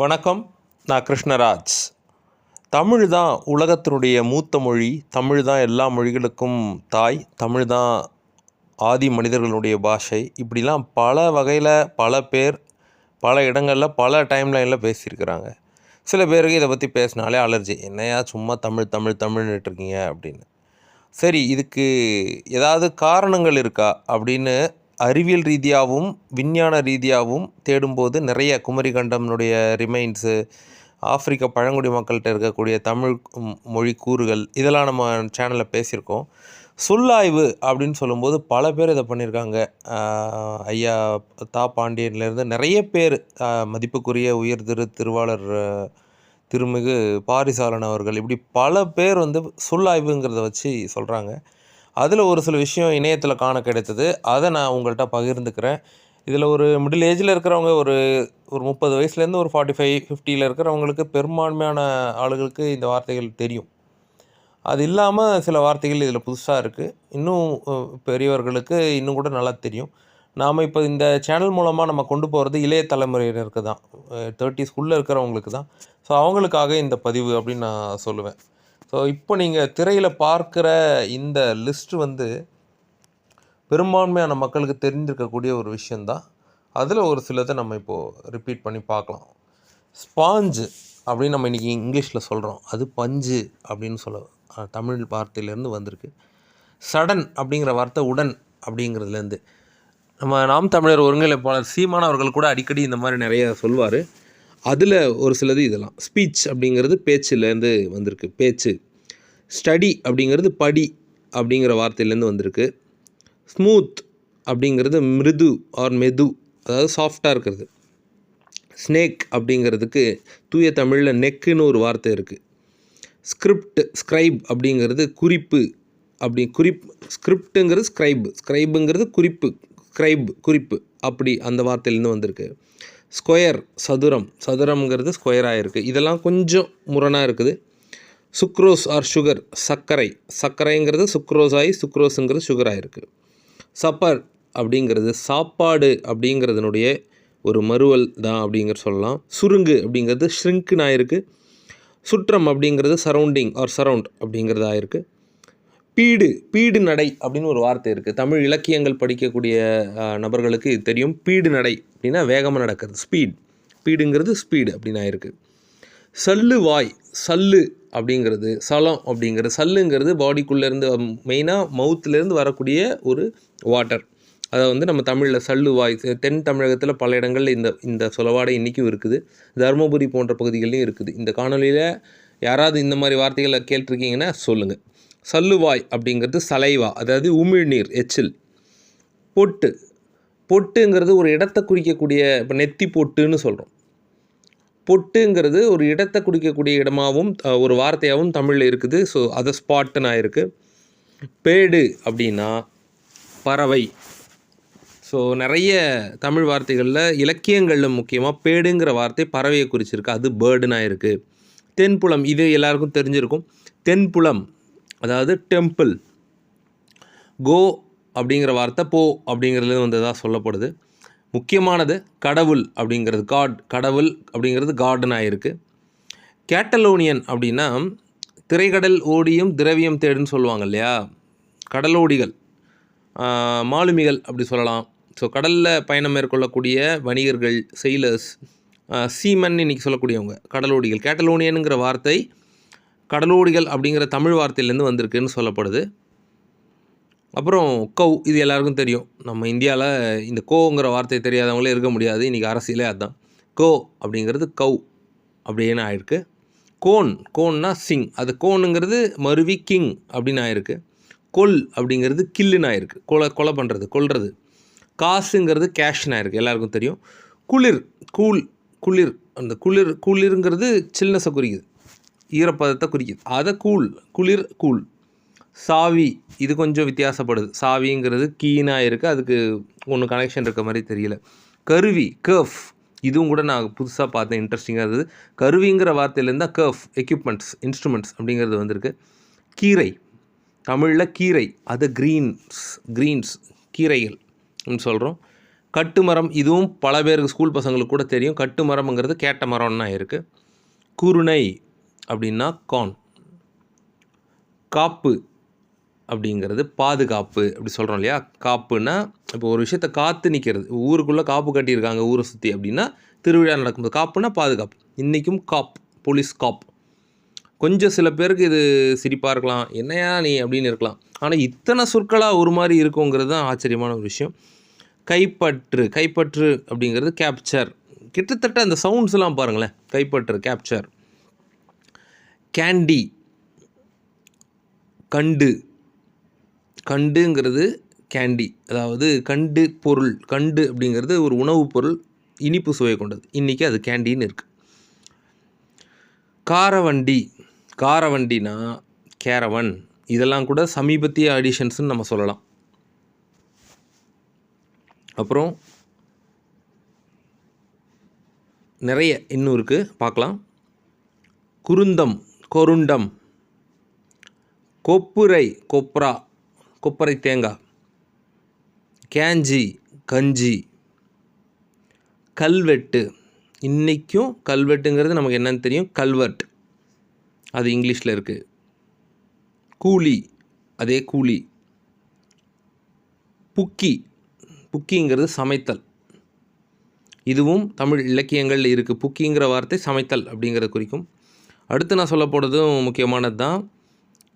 வணக்கம் நான் கிருஷ்ணராஜ். தமிழ் தான் உலகத்தினுடைய மூத்த மொழி தமிழ் தான் எல்லா மொழிகளுக்கும் தாய் தமிழ் தான் ஆதி மனிதர்களுடைய பாஷை. இப்படிலாம் பல வகையில் பல பேர் பல இடங்களில் பல டைம்லைனில் பேசியிருக்கிறாங்க. சில பேருக்கு இதை பற்றி பேசினாலே அலர்ஜி என்னையா சும்மா தமிழ் தமிழ் தமிழ்னுட்டு இருக்கீங்க அப்படின்னு. சரி இதுக்கு ஏதாவது காரணங்கள் இருக்கா அப்படின்னு அறிவியல் ரீதியாகவும் விஞ்ஞான ரீதியாகவும் தேடும்போது நிறைய குமரிகண்டம்னுடைய ரிமைன்ஸு ஆப்பிரிக்க பழங்குடி மக்கள்கிட்ட இருக்கக்கூடிய தமிழ் மொழி கூறுகள் இதெல்லாம் நம்ம சேனலில் பேசியிருக்கோம். சொல்லாய்வு அப்படின்னு சொல்லும்போது பல பேர் இதை பண்ணியிருக்காங்க. ஐயா தா பாண்டியன்லேருந்து நிறைய பேர் மதிப்புக்குரிய உயர் திரு திருவாளர் திருமிகு பாரிசாலன் அவர்கள் இப்படி பல பேர் வந்து சொல்லாய்வுங்கிறத வச்சு சொல்கிறாங்க அதில் ஒரு சில விஷயம் இணையத்தில் காண கிடைத்தது. அதை நான் உங்கள்கிட்ட பகிர்ந்துக்கிறேன். இதில் ஒரு மிடில் ஏஜில் இருக்கிறவங்க ஒரு ஒரு முப்பது வயசுலேருந்து ஒரு ஃபார்ட்டி ஃபைவ் ஃபிஃப்டியில் இருக்கிறவங்களுக்கு பெரும்பான்மையான ஆளுகளுக்கு இந்த வார்த்தைகள் தெரியும். அது இல்லாமல் சில வார்த்தைகள் இதில் புதுசாக இருக்குது. இன்னும் பெரியவர்களுக்கு இன்னும் கூட நல்லா தெரியும். நாம் இப்போ இந்த சேனல் மூலமாக நம்ம கொண்டு போகிறது இளைய தலைமுறையினருக்கு தான். தேர்ட்டிஸ்குள்ளே இருக்கிறவங்களுக்கு தான். ஸோ அவங்களுக்காக இந்த பதிவு அப்படின்னு நான் சொல்லுவேன். ஸோ இப்போ நீங்கள் திரையில் பார்க்குற இந்த லிஸ்ட் வந்து பெரும்பான்மையான மக்களுக்கு தெரிஞ்சிருக்கக்கூடிய ஒரு விஷயந்தான் அதில் ஒரு சிலதை நம்ம இப்போது ரிப்பீட் பண்ணி பார்க்கலாம். ஸ்பாஞ்சு அப்படின்னு நம்ம இன்றைக்கி இங்கிலீஷில் சொல்கிறோம் அது பஞ்சு அப்படின்னு சொல்ல தமிழ் வார்த்தையிலேருந்து வந்திருக்கு. சடன் அப்படிங்கிற வார்த்தை உடன் அப்படிங்கிறதுலேருந்து. நம்ம நாம் தமிழர் ஒருங்கிணைப்பாளர் சீமான் அவர்கள் கூட அடிக்கடி இந்த மாதிரி நிறைய சொல்வார். அதில் ஒரு சிலது இதெல்லாம். ஸ்பீச் அப்படிங்கிறது பேச்சுலேருந்து வந்திருக்கு. பேச்சு. ஸ்டடி அப்படிங்கிறது படி அப்படிங்கிற வார்த்தையிலேருந்து வந்திருக்கு. ஸ்மூத் அப்படிங்கிறது மிருது ஆர் மெது அதாவது சாஃப்டாக இருக்கிறது. ஸ்னேக் அப்படிங்கிறதுக்கு தூய தமிழில் நெக்குன்னு ஒரு வார்த்தை இருக்குது ஸ்கிரிப்ட் ஸ்க்ரைப் அப்படிங்கிறது குறிப்பு. அப்படி குறிப் ஸ்கிரிப்டுங்கிறது ஸ்க்ரைப் ஸ்க்ரைபுங்கிறது குறிப்பு. ஸ்க்ரைப் குறிப்பு. அப்படி அந்த வார்த்தையிலேருந்து வந்திருக்கு. ஸ்கொயர் சதுரம். சதுரம்ங்கிறது ஸ்கொயராக இருக்குது இதெல்லாம் கொஞ்சம் முரணாக இருக்குது. சுக்ரோஸ் ஆர் சுகர் சர்க்கரை. சர்க்கரைங்கிறது சுக்ரோஸ் ஆகி சுக்ரோஸுங்கிறது சுகராக இருக்குது சப்பர் அப்படிங்கிறது சாப்பாடு அப்படிங்கிறதுனுடைய ஒரு மறுவல் தான் அப்படிங்கிற சொல்லலாம். சுருங்கு அப்படிங்கிறது ஷ்ரிங்க்னு ஆயிருக்கு சுற்றம் அப்படிங்கிறது சரௌண்டிங் ஆர் சரவுண்ட் அப்படிங்கிறது ஆயிருக்கு பீடு பீடு நடை அப்படின்னு ஒரு வார்த்தை இருக்குது தமிழ் இலக்கியங்கள் படிக்கக்கூடிய நபர்களுக்கு இது தெரியும். பீடு நடை அப்படின்னா வேகமாக நடக்கிறது. ஸ்பீட் பீடுங்கிறது ஸ்பீடு அப்படின்னு ஆயிருக்கு. சல்லு வாய் சல்லு அப்படிங்கிறது சலம் அப்படிங்கிறது சல்லுங்கிறது பாடிக்குள்ளேருந்து மெயினாக மவுத்துலேருந்து வரக்கூடிய ஒரு வாட்டர் அதை வந்து நம்ம தமிழில் சல்லு வாய் தென் தமிழகத்தில் பல இடங்களில் இந்த இந்த சொலவாடை இன்றைக்கும் இருக்குது. தருமபுரி போன்ற பகுதிகளிலும் இருக்குது. இந்த காணொலியில் யாராவது இந்த மாதிரி வார்த்தைகளை கேட்டிருக்கீங்கன்னா சொல்லுங்கள் சல்லுவாய் அப்படிங்கிறது சலைவா அதாவது உமிழ்நீர் எச்சில். பொட்டு. பொட்டுங்கிறது ஒரு இடத்தை குறிக்கக்கூடிய இப்போ நெத்தி பொட்டுன்னு சொல்கிறோம் பொட்டுங்கிறது ஒரு இடத்தை குறிக்கக்கூடிய இடமாகவும் ஒரு வார்த்தையாகவும் தமிழில் இருக்குது. ஸோ அதை ஸ்பாட்டுன்னு ஆயிருக்கு. பேடு அப்படின்னா பறவை. ஸோ நிறைய தமிழ் வார்த்தைகளில் இலக்கியங்களில் முக்கியமாக பேடுங்கிற வார்த்தை பறவையை குறிச்சிருக்கு. அது பேர்டுன்னு ஆயிருக்கு. தென்புலம் இது எல்லாருக்கும் தெரிஞ்சிருக்கும். தென்புலம் அதாவது டெம்பிள் கோ அப்படிங்கிற வார்த்தை போ அப்படிங்கிறது வந்ததாக சொல்லப்படுது. முக்கியமானது கடவுள் அப்படிங்கிறது காட் கடவுள் அப்படிங்கிறது கார்டன் ஆயிருக்கு கேட்டலோனியன் அப்படின்னா திரைக்கடல் ஓடியும் திரவியம் தேடுன்னு சொல்லுவாங்க இல்லையா? கடலோடிகள். மாலுமிகள் அப்படி சொல்லலாம். ஸோ கடலில் பயணம் மேற்கொள்ளக்கூடிய வணிகர்கள் செயலர்ஸ் சீமன் இன்னைக்கு சொல்லக்கூடியவங்க கடலோடிகள். கேட்டலோனியனுங்கிற வார்த்தை கடலோடிகள் அப்படிங்கிற தமிழ் வார்த்தையிலேருந்து வந்திருக்குன்னு சொல்லப்படுது. அப்புறம் கவ் இது எல்லாருக்கும் தெரியும். நம்ம இந்தியாவில் இந்த கோங்கிற வார்த்தை தெரியாதவங்களே இருக்க முடியாது. இன்றைக்கி அரசியலே அதுதான் கோ அப்படிங்கிறது கவ் அப்படின்னு ஆயிருக்கு. கோன் கோன்னா சிங். அது கோனுங்கிறது மருவி கிங் அப்படின்னு ஆயிருக்கு. கொல் அப்படிங்கிறது கில்லுன்னு ஆயிருக்கு. கொலை கொலை பண்ணுறது கொல்றது. காசுங்கிறது கேஷ்னு ஆயிருக்கு. எல்லாருக்கும் தெரியும். குளிர் கூல் குளிர். அந்த குளிர் குளிருங்கிறது சில்னஸை குறிக்குது. ஈரப்பதத்தை குறிக்குது. அதை கூழ் குளிர் கூழ். சாவி இது கொஞ்சம் வித்தியாசப்படுது. சாவிங்கிறது கீனாக இருக்குது அதுக்கு ஒன்று கனெக்ஷன் இருக்க மாதிரி தெரியல. கருவி கர்ஃப் இதுவும் கூட நான் புதுசாக பார்த்தேன் இன்ட்ரெஸ்டிங்காக இருந்தது. கருவிங்கிற வார்த்தையிலேருந்து தான் கர்ஃப் எக்யூப்மெண்ட்ஸ் இன்ஸ்ட்ருமெண்ட்ஸ் அப்படிங்கிறது வந்திருக்கு. கீரை. தமிழில் கீரை அது க்ரீன்ஸ் க்ரீன்ஸ் கீரைகள் சொல்கிறோம் கட்டுமரம் இதுவும் பல பேருக்கு ஸ்கூல் பசங்களுக்கு கூட தெரியும். கட்டுமரம்ங்கிறது கேட்ட மரம்னா இருக்குது குருணை அப்படின்னா கான். காப்பு அப்படிங்கிறது பாதுகாப்பு அப்படி சொல்கிறோம் இல்லையா? காப்புன்னா இப்போ ஒரு விஷயத்த காத்து நிற்கிறது ஊருக்குள்ளே காப்பு கட்டியிருக்காங்க ஊரை சுற்றி அப்படின்னா திருவிழா நடக்கும்போது காப்புனா பாதுகாப்பு. இன்றைக்கும் காப் போலீஸ் காப். கொஞ்சம் சில பேருக்கு இது சிரிப்பாக இருக்கலாம். என்னையா நீ அப்படின்னு இருக்கலாம். ஆனால் இத்தனை சொற்களாக ஒரு மாதிரி இருக்குங்கிறது தான் ஆச்சரியமான ஒரு விஷயம். கைப்பற்று கைப்பற்று அப்படிங்கிறது கேப்சர் கிட்டத்தட்ட அந்த சவுண்ட்ஸ்லாம் பாருங்களேன். கைப்பற்று கேப்சர் கேண்டி கண்டு. கண்டுங்கிறது கேண்டி அதாவது கண்டு பொருள். கண்டு அப்படிங்கிறது ஒரு உணவுப் பொருள் இனிப்பு சுவை கொண்டது. இன்றைக்கி அது கேண்டின்னு இருக்குது காரவண்டி. காரவண்டினா கேரவன். இதெல்லாம் கூட சமீபத்திய அடிஷன்ஸ்னு நம்ம சொல்லலாம். அப்புறம் நிறைய இன்னும் இருக்குது பார்க்கலாம். குருந்தம். கொருண்டம். கொப்புரை கொப்ரா கொப்பரை தேங்காய் கேஞ்சி கஞ்சி. கல்வெட்டு. இன்றைக்கும் கல்வெட்டுங்கிறது நமக்கு என்னன்னு தெரியும்? கல்வெட். அது இங்கிலீஷில் இருக்குது கூலி. அதே கூலி. புக்கி. புக்கிங்கிறது சமைத்தல். இதுவும் தமிழ் இலக்கியங்களில் இருக்குது புக்கிங்கிற வார்த்தை சமைத்தல் அப்படிங்கிறத குறிக்கும். அடுத்து நான் சொல்ல போகிறதும் முக்கியமானது தான்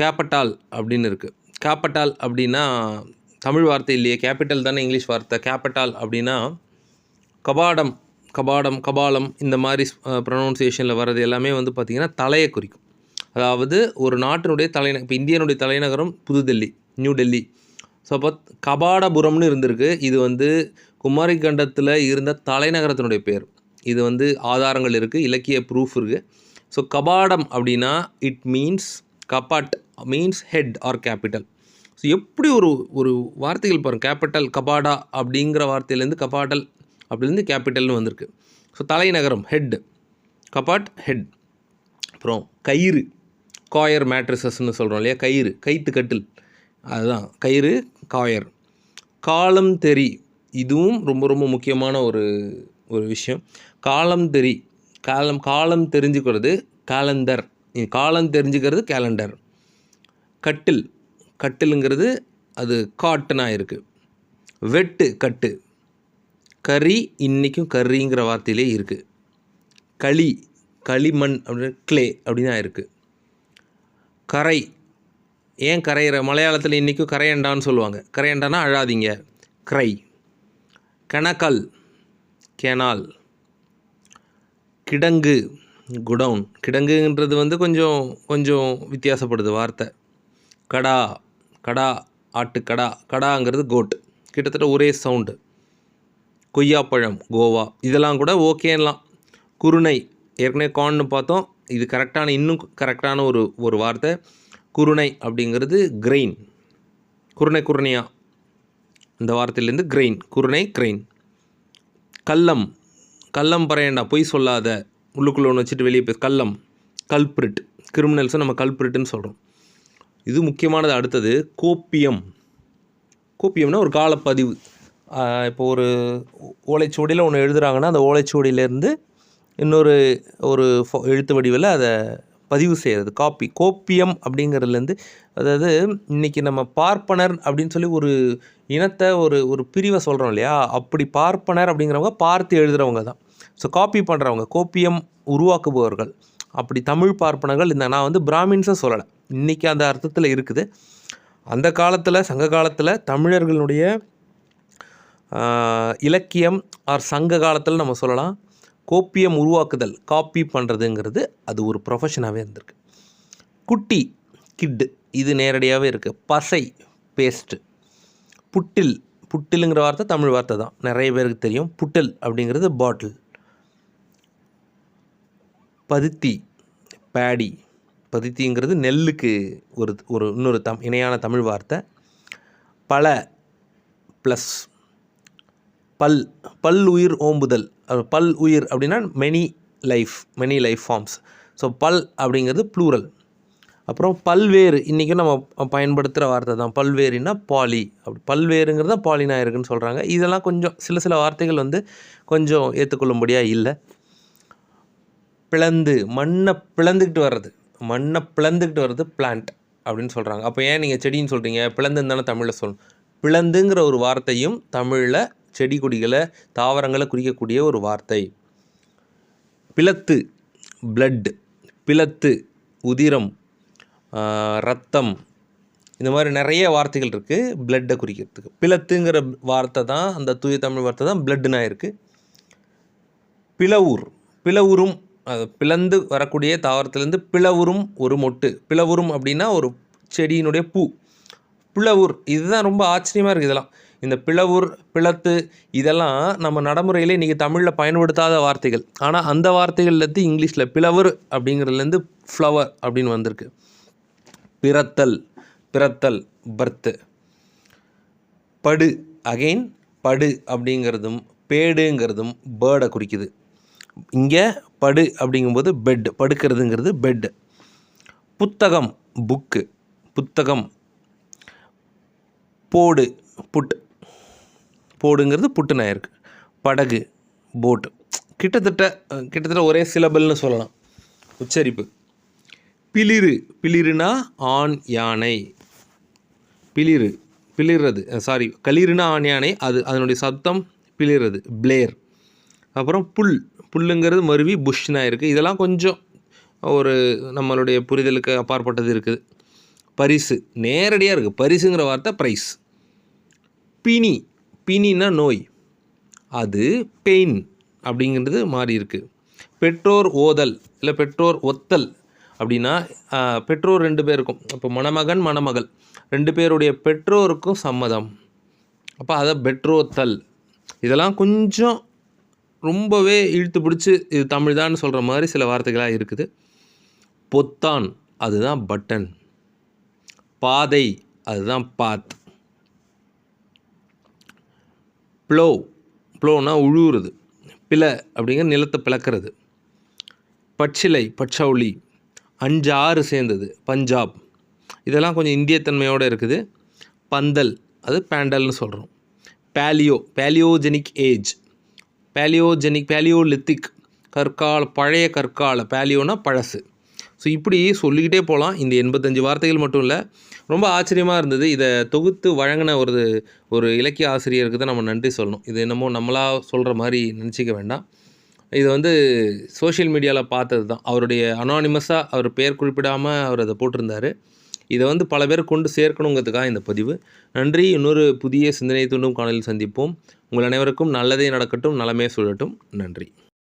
கேப்பட்டால் அப்படின்னு இருக்குது கேப்பட்டால் அப்படின்னா தமிழ் வார்த்தை இல்லையே கேபிட்டல் தானே இங்கிலீஷ் வார்த்தை. கேப்பட்டால் அப்படின்னா கபாடம் கபாடம் கபாலம் இந்த மாதிரி ப்ரொனவுன்சியேஷனில் வர்றது எல்லாமே வந்து பார்த்திங்கன்னா தலையை குறிக்கும். அதாவது ஒரு நாட்டினுடைய தலைநகர் இப்போ இந்தியனுடைய தலைநகரம் புதுடெல்லி நியூ டெல்லி. ஸோ அப்போ கபாடபுரம்னு இருந்திருக்கு. இது வந்து குமாரிக்கண்டத்தில் இருந்த தலைநகரத்தினுடைய பேர். இது வந்து ஆதாரங்கள் இருக்குது இலக்கிய ப்ரூஃப் இருக்குது ஸோ கபாடம் அப்படின்னா it means கபாட் means head or capital so எப்படி ஒரு ஒரு வார்த்தைகள் பாருங்கள் கேபிட்டல் கபாடா அப்படிங்கிற வார்த்தையிலேருந்து கபாடல் அப்படிலேருந்து கேபிட்டல்னு வந்திருக்கு. ஸோ தலைநகரம் ஹெட் கபாட் ஹெட் அப்புறம் கயிறு காயர் மேட்ரஸஸ்ன்னு சொல்கிறோம் இல்லையா? கயிறு கைத்து கட்டில். அதுதான் கயிறு காயர். காலம் தெரி. இதுவும் ரொம்ப ரொம்ப முக்கியமான ஒரு ஒரு விஷயம். காலம் தெரி. காலம் காலம் தெரிஞ்சுக்கிறது கேலண்டர் காலம் தெரிஞ்சுக்கிறது கேலண்டர் கட்டில் கட்டிலுங்கிறது அது காட்டுனாக இருக்குது வெட்டு கட்டு. கறி இன்றைக்கும் கறிங்கிற வார்த்தையிலே இருக்குது களி களிமண் அப்படின்னு க்ளே அப்படின்னா இருக்குது கரை ஏன் கரையிற? மலையாளத்தில் இன்றைக்கும் கரையண்டான்னு சொல்லுவாங்க. கரையண்டானா அழாதீங்க. க்ரை. கணக்கல் கெனால். கிடங்கு குடவுன் கிடங்குன்றது வந்து கொஞ்சம் கொஞ்சம் வித்தியாசப்படுது வார்த்தை. கடா கடா ஆட்டு கடா கடாங்கிறது கோட் கிட்டத்தட்ட ஒரே சவுண்டு கொய்யாப்பழம் கோவா இதெல்லாம் கூட ஓகேலாம் குருணை ஏற்கனவே கான்னு பார்த்தோம். இது கரெக்டான இன்னும் கரெக்டான ஒரு ஒரு வார்த்தை. குருணை அப்படிங்கிறது கிரெயின் குருணை குருணையா. இந்த வார்த்தையிலேருந்து கிரெயின் குருணை கிரெயின் கல்லம் கல்லம் பறையண்டா பொய் சொல்லாத. உள்ளுக்குள்ளே ஒன்று வச்சுட்டு வெளியே போய் கல்லம் கல்பிரிட். கிரிமினல்ஸை நம்ம கல்பிரிட்டுன்னு சொல்கிறோம் இது முக்கியமானது. அடுத்தது கோப்பியம். கோப்பியம்னா ஒரு காலப்பதிவு. இப்போ ஒரு ஓலைச்சுவடியில் ஒன்று எழுதுகிறாங்கன்னா அந்த ஓலைச்சுவடியிலேருந்து இன்னொரு ஒரு எழுத்து வடிவில் அதை பதிவு செய்கிறது காப்பி. கோப்பியம் அப்படிங்கிறதுலேருந்து அதாவது இன்றைக்கி நம்ம பார்ப்பனர் அப்படின்னு சொல்லி ஒரு இனத்தை ஒரு ஒரு பிரிவை சொல்கிறோம் இல்லையா? அப்படி பார்ப்பனர் அப்படிங்கிறவங்க பார்த்து எழுதுகிறவங்க தான். ஸோ காப்பி பண்ணுறவங்க கோப்பியம் உருவாக்குபவர்கள். அப்படி தமிழ் பார்ப்பனர்கள் இந்த நான் வந்து பிராமின்ஸை சொல்லலை. இன்றைக்கி அந்த அர்த்தத்தில் இருக்குது. அந்த காலத்தில் சங்க காலத்தில் தமிழர்களுடைய இலக்கியம் ஆர் சங்க காலத்தில் நம்ம சொல்லலாம் கோப்பியம் உருவாக்குதல் காப்பி பண்ணுறதுங்கிறது அது ஒரு ப்ரொஃபஷனாகவே இருந்திருக்கு. குட்டி கிட்டு இது நேரடியாகவே இருக்குது பசை பேஸ்ட்டு புட்டில் புட்டிலுங்கிற வார்த்தை தமிழ் வார்த்தை தான். நிறைய பேருக்கு தெரியும். புட்டில் அப்படிங்கிறது பாட்டில் பருத்தி பேடி. பருத்திங்கிறது நெல்லுக்கு ஒரு ஒரு இன்னொரு தம் இணையான தமிழ் வார்த்தை. பல ப்ளஸ் பல் பல் உயிர் ஓம்புதல். பல் உயிர் அப்படின்னா many life many life forms so பல் அப்படிங்கிறது ப்ளூரல் அப்புறம் பல்வேறு இன்றைக்கும் நம்ம பயன்படுத்துகிற வார்த்தை தான். பல்வேறுனா பாலி அப்படி பல்வேறுங்கிறது தான் பாலினாயிருக்குன்னு சொல்கிறாங்க இதெல்லாம் கொஞ்சம் சில சில வார்த்தைகள் வந்து கொஞ்சம் ஏற்றுக்கொள்ளும்படியாக இல்லை. பிளந்து மண்ணை பிளந்துக்கிட்டு வர்றது. மண்ணை பிளந்துக்கிட்டு வர்றது பிளான்ட் அப்படின்னு சொல்கிறாங்க அப்போ ஏன் நீங்கள் செடின்னு சொல்கிறீங்க பிளந்துன்னு தானே தமிழில் சொல்லணும். பிளந்துங்கிற ஒரு வார்த்தையும் தமிழில் செடி கொடிகளை தாவரங்களை குறிக்கக்கூடிய ஒரு வார்த்தை. பிளத்து பிளட் பிளத்து உதிரம் ரத்தம் இந்த மாதிரி நிறைய வார்த்தைகள் இருக்குது பிளட்டை குறிக்கிறதுக்கு. பிளத்துங்கிற வார்த்தை தான் அந்த தூய தமிழ் வார்த்தை தான் பிளட்டுனா இருக்குது பிளவூர் பிளவுறும் பிளந்து வரக்கூடிய தாவரத்துலேருந்து பிளவுறும் ஒரு மொட்டு. பிளவுறும் அப்படின்னா ஒரு செடியினுடைய பூ. பிளவுர் இதுதான் ரொம்ப ஆச்சரியமாக இருக்குது இதெல்லாம். இந்த பிளவுர் பிளத்து இதெல்லாம் நம்ம நடைமுறையில் இன்றைக்கி தமிழில் பயன்படுத்தாத வார்த்தைகள். ஆனால் அந்த வார்த்தைகள்லேருந்து இங்கிலீஷில் பிளவுர் அப்படிங்கிறதுலேருந்து ஃப்ளவர் அப்படின்னு வந்திருக்கு. பிறத்தல் பிறத்தல் பர்த்து. படு அகைன் படு அப்படிங்கிறதும் பேடுங்கிறதும் பேர்டை குறிக்குது. இங்கே படு அப்படிங்கும்போது பெட் படுக்கிறதுங்கிறது பெட் புத்தகம் புக்கு புத்தகம். போடு புட் போடுங்கிறது புட்டு நாயிருக்கு படகு போட் கிட்டத்தட்ட கிட்டத்தட்ட ஒரே சிலபல்னு சொல்லலாம். உச்சரிப்பு. பிளிரு பிளிருனா ஆண் யானை. பிளிரு பிளிறது சாரி களிறுனா ஆண் யானை அது அதனுடைய சத்தம் பிளிறது பிளேர் அப்புறம் புல் புல்லுங்கிறது மருவி புஷ்னாக இருக்குது இதெல்லாம் கொஞ்சம் ஒரு நம்மளுடைய புரிதலுக்கு அப்பாற்பட்டது இருக்குது. பரிசு. நேரடியாக இருக்குது பரிசுங்கிற வார்த்தை ப்ரைஸ் பினி பினின்னா நோய். அது பெயின் அப்படிங்கிறது மாறி இருக்குது பெற்றோர் ஓதல் இல்லை பெற்றோர் ஒத்தல் அப்படின்னா பெற்றோர் ரெண்டு பேருக்கும் இப்போ மணமகன் மணமகள். ரெண்டு பேருடைய பெற்றோருக்கும் சம்மதம். அப்போ அதை பெற்றோத்தல். இதெல்லாம் கொஞ்சம் ரொம்பவே இழுத்து பிடிச்சி இது தமிழ் தான் சொல்கிற மாதிரி சில வார்த்தைகளாக இருக்குது. பொத்தான் அதுதான் பட்டன். பாதை அதுதான் பாத். ப்ளோ ப்ளோனா உழுவுறது. பிளை அப்படிங்கிற நிலத்தை பிளக்கிறது. பச்சிலை பச்சௌலி அஞ்சு ஆறு சேர்ந்தது பஞ்சாப். இதெல்லாம் கொஞ்சம் இந்தியத்தன்மையோடு இருக்குது. பந்தல் அது பேண்டல்னு சொல்கிறோம் paleo paleogenic age. Paleogenic paleolithic கற்கால பழைய கற்கால பேலியோனா பழசு. ஸோ இப்படி சொல்லிக்கிட்டே போகலாம் இந்த எண்பத்தஞ்சு வார்த்தைகள் மட்டும் இல்லை. ரொம்ப ஆச்சரியமாக இருந்தது. இதை தொகுத்து வழங்கின ஒரு ஒரு இலக்கிய ஆசிரியருக்கு தான் நம்ம நன்றி சொல்லணும். இது என்னமோ நம்மளாக சொல்கிற மாதிரி நினச்சிக்க வேண்டாம். இது வந்து சோஷியல் மீடியாவில் பார்த்தது தான் அவருடைய அனானிமஸாக அவர் பெயர் குறிப்பிடாமல் அவர் அதை போட்டிருந்தார். இதை வந்து பல பேர் கொண்டு சேர்க்கணுங்கிறதுக்காக இந்த பதிவு. நன்றி. இன்னொரு புதிய சிந்தனை தூண்டும் காணொலியில் சந்திப்போம். உங்கள் அனைவருக்கும் நல்லதே நடக்கட்டும் நலமே சுழட்டும் நன்றி.